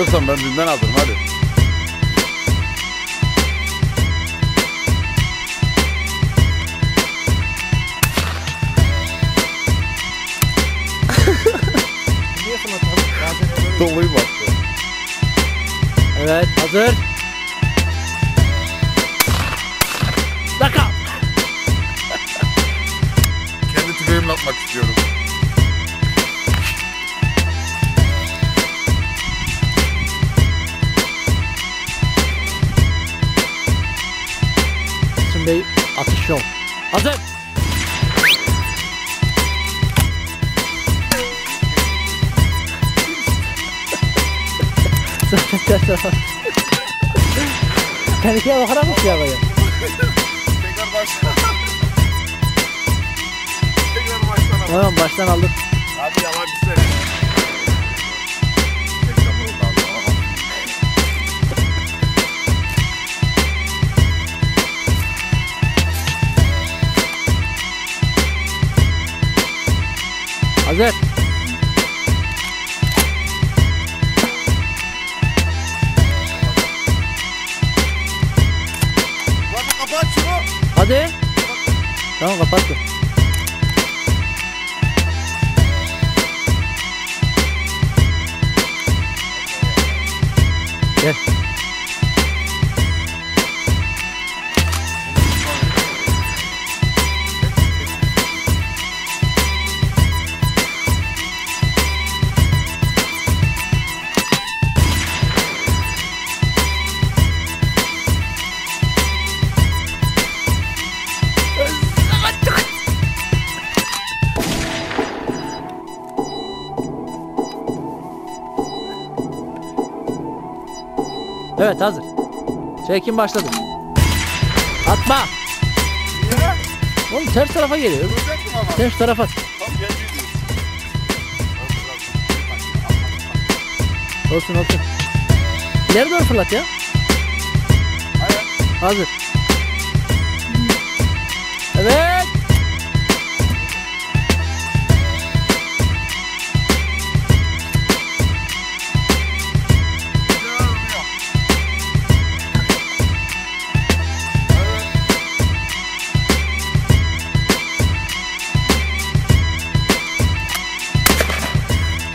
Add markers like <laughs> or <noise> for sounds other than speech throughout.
Hazırsan ben dünden hazırım hadi. <laughs> Doluyu baktı. Evet hazır. Dakika. Şimdi atış yok. Hazır. <laughs> Tehlikeye bakarak mı suya koyuyor? Tekrar başla. Tekrar baştan al. Tamam baştan aldık. Hadi yalancı seni. Tekrar Hazır. Hadi kapat şunu. Hadi. Tamam kapattım. Gel. Evet hazır. Çekim başladı. Atma. Oğlum ters tarafa geliyor. Ters tarafa. Olsun olsun. İleri doğru fırlat ya. Hayır. Hazır. Evet.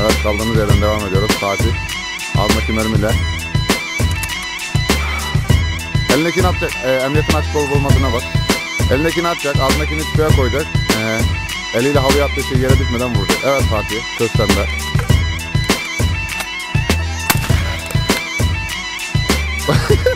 Evet kaldığımız yerden devam ediyoruz. Fatih. Ağzındaki mermiyle. Elindekini atacak. E, emniyetin açık olup olmadığına bak. Elindekini atacak. Ağzındakini tüfeğe koyacak. E, eliyle havaya attığı şey yere düşmeden vuracak. Evet Fatih. Söz sende. Hayır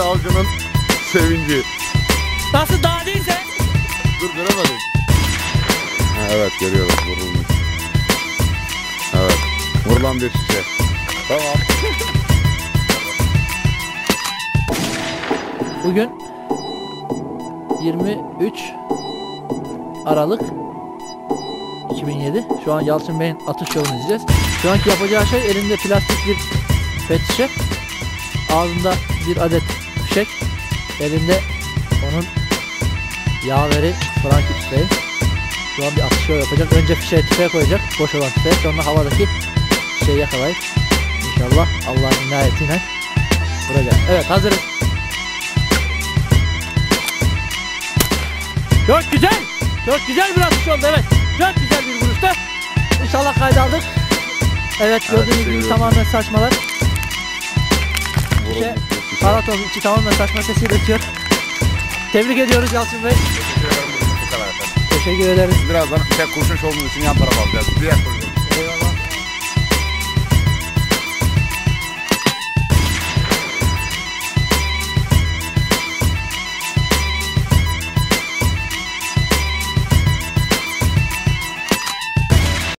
Bir avcının sevinci. Nasıl daha değilse? Dur göremedim. Ha, evet görüyoruz vurulmuş. Evet. Vurulan bir şişe. Tamam. Bugün 23 Aralık 2007. Şu an Yalçın Bey'in atış şovunu izleyeceğiz. Şu anki yapacağı şey elinde plastik bir pet şişe. Ağzında bir adet fişek. Elinde onun yaveri Franki tüfeği. Şu an bir atış şovu yapacak. Önce fişeği tüfeğe koyacak. Boş olan tüfeği. Sonra havadaki şeyi yakalayıp inşallah Allah'ın inayetiyle vuracak. Evet hazırız. Çok güzel. Çok güzel bir atış oldu evet. Çok güzel bir vuruştu. İnşallah kayda aldık. Evet gördüğünüz gibi seviyorum. tamamen saçmalar. Vurulmuş İşte Araton içi tamamen saçma sesi üretiyor. Tebrik ediyoruz Yalçın Bey. Teşekkür ederim. Teşekkür ederiz. Birazdan tek kurşun şovumuz için yan tarafa alacağız. Diğer kurşun.